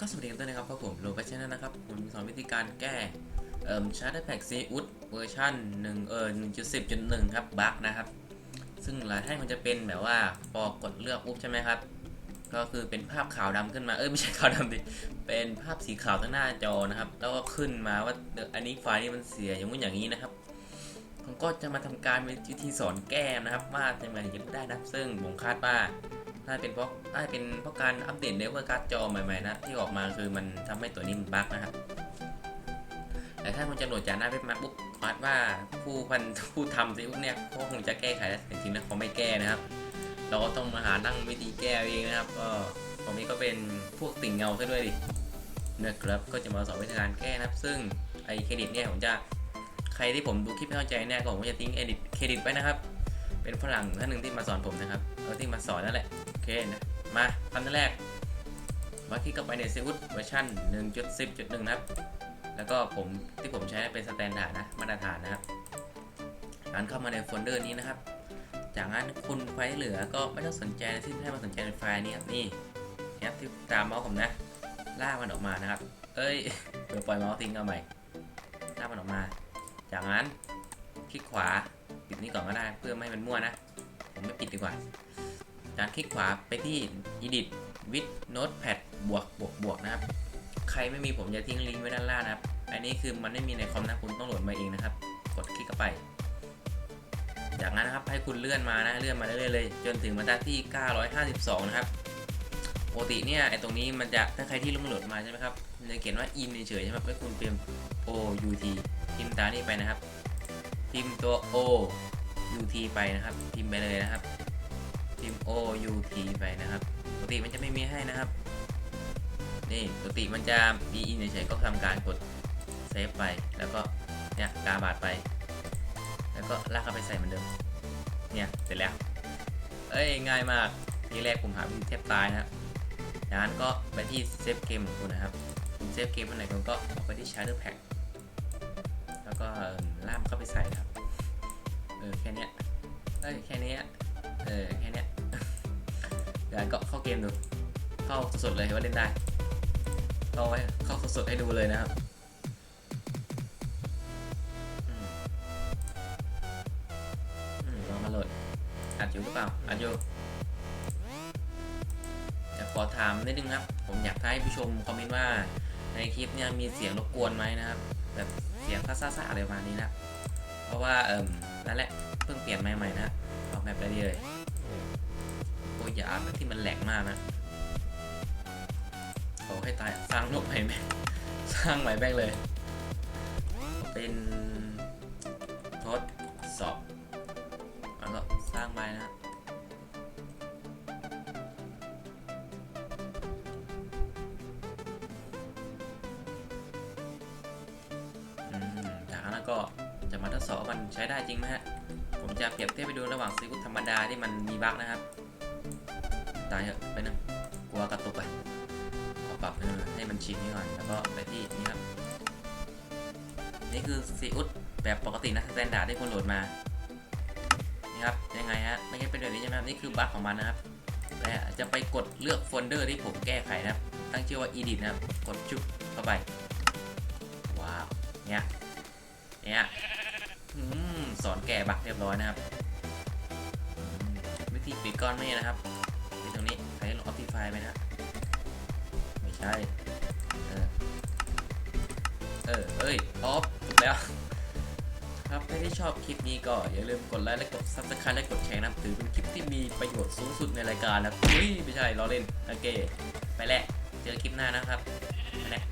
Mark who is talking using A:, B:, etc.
A: ก็สวัสดีกันด้วยนะครับผมโลบัชชันนะครับ ผมสอนวิธีการแก้เอ่อชาร์จแพ็กซีอุดเวอร์ชัน1เอ่อ1.10.1ครับบั๊กนะครับ ซึ่งหลายท่านมันจะเป็นแบบว่าพอกดเลือกปุ๊บใช่ไหมครับ ก็คือเป็นภาพขาวดำขึ้นมา เอ้ยไม่ใช่ขาวดำดิเป็นภาพสีขาวทั้งหน้าจอนะครับ แล้วก็ขึ้นมาว่าเอออันนี้ไฟล์นี้มันเสียอย่างงู้นอย่างนี้นะครับผมก็จะมาทำการเป็นวิธีสอนแก้นะครับ ว่าทำไงถึงจะได้นับซึ่งผมคาดว่า น่าเป็นเพราะน่าเป็นเพราะการอัปเดตเดเวอร์การ์ดจอใหม่ๆนะที่ออกมาคือมันทำให้ตัวนี้มันบั๊กนะครับแต่ถ้ามันจะโหลดจากหน้าเว็บมาปุ๊บคาดว่าผู้พันผู้ทำซิพวกเนี่ยเขาคงจะแก้ไขแล้วแต่จริงๆแล้วเขาไม่แก้นะครับ เราก็ต้องมาหานั่งวิธีแก้เองนะครับก็ผมนี้ก็เป็นพวกติ่งเงาซะด้วยดินะครับก็จะมาสอนวิธีการแก้นะครับ ซึ่งไอเครดิตเนี่ยผมจะใครที่ผมดูคลิปไม่เข้าใจเนี่ยก็ผมจะทิ้งเครดิตเครดิตไว้นะครับ เป็นฝรั่งท่านหนึ่งที่มาสอนผมนะครับเออที่มาสอนนั่นแหละ เคนะมาขั้นแรกมาคลิกเข้าไปในซีอุดเวอร์ชัน1.10.1 นะครับ แล้วก็ผมที่ผมใช้เป็นสแตนดาร์ดนะมาตรฐานนะครับการเข้ามาในโฟลเดอร์นี้นะครับ จากนั้นคุณไฟล์เหลือก็ไม่ต้องสนใจที่ให้มาสนใจในไฟล์นี้ครับนี่นะครับที่ตามเมาส์ผมนะลากมันออกมานะครับ เอ้ยเดี๋ยวปล่อยเมาส์ทิ้งเอาใหม่ลากมันออกมา จากนั้นคลิกขวาปิดนี้ก่อนก็ได้เพื่อไม่ให้มันมั่วนะ ผมไม่ปิดดีกว่า จากคลิกขวาไปที่ edit with notepad บวกบวกบวกนะครับ ใครไม่มีผมจะทิ้งลิงก์ไว้ด้านล่างนะครับ อันนี้คือมันไม่มีในคอมนะคุณต้องโหลดมาเองนะครับ กดคลิกเข้าไป จากนั้นนะครับให้คุณเลื่อนมานะเลื่อนมาเรื่อยๆเลย จนถึงบรรทัดที่ 952 นะครับปกติเนี่ยไอตรงนี้มันจะถ้าใครที่ลงโหลดมาใช่ไหมครับมันจะเขียนว่า in เฉยใช่ไหมให้คุณพิมพ์ o u t พิมพ์ตามนี้ไปนะครับ พิมพ์ตัว o u t ไปนะครับ พิมพ์ไปเลยนะครับ o u t ไปนะครับ ปกติมันจะไม่มีให้นะครับ นี่ปกติมันจะมีอินเฉยๆก็ทำการกดเซฟไป แล้วก็เนี่ยกาบาดไป แล้วก็ลากเข้าไปใส่เหมือนเดิม เนี่ยเสร็จแล้ว เอ้ยง่ายมากทีแรกผมหาวิธีแทบตายนะครับจากนั้นก็ไปที่เซฟเกมของคุณนะครับเซฟเกมอันไหนคุณก็เอาไปที่ Shader Pack แล้วก็ล่ามเข้าไปใส่นะครับ เออแค่นี้เอ้ยแค่นี้เออแค่นี้ เดี๋ยวก็เข้าเกมดู เข้าสดๆเลยว่าเล่นได้ เข้าไว้เข้าสดๆให้ดูเลยนะครับอืมลองมาโหลดอัดอยู่หรือเปล่า อัดอยู่จะขอถามนิดนึงครับ ผมอยากให้ผู้ชมคอมเมนต์ว่าในคลิปเนี่ยมีเสียงรบกวนไหมนะครับ แบบเสียงซ่าๆอะไรประมาณนี้นะ เพราะว่าเอ่มนั่นแหละเพิ่งเปลี่ยนใหม่ๆนะออกแบบได้ดีเลย โอ้ยอย่าแบบที่มันแหลกมากนะขอให้ตายสร้างรูปใหม่แม่งสร้างใหม่แม่งเลย เป็นทดสอบแล้วก็สร้างใหม่นะอืมจากนั้นก็จะมาทดสอบว่ามันใช้ได้จริงไหมฮะ ผมจะเปรียบเทียบไปดูระหว่างซีอุธรรมดาที่มันมีบั๊กนะครับ ตายเถอะไปนะกลัวกระตุกไปขอปรับเออให้มันชินนี่ก่อนแล้วก็ไปที่นี่ครับ นี่คือซีอุดแบบปกตินะสแตนดาร์ดที่คุณโหลดมานี่ครับยังไงฮะไม่ใช่เป็นแบบนี้ใช่ไหมครับนี่คือบั๊กของมันนะครับแต่จะไปกดเลือกโฟลเดอร์ที่ผมแก้ไขนะครับ ตั้งชื่อว่า edit นะครับกดจุ๊บเข้าไปว้าวเนี่ยเนี่ยสอนแก่บักเรียบร้อยนะครับ วิธีปิดก้อนเมฆนะครับ ใครลง Optify ไปนะ ไม่ใช่ เออ เออ เอ้ยออฟถูกแล้ว ครับถ้าที่ชอบคลิปนี้ก็อย่าลืมกดไลค์และกด Subscribe และกดแชร์นะถือเป็นคลิปที่มีประโยชน์สูงสุดในรายการนะเฮ้ยไม่ใช่ล้อเล่น โอเค ไปแล้ว เจอคลิปหน้านะครับ ไปแล้ว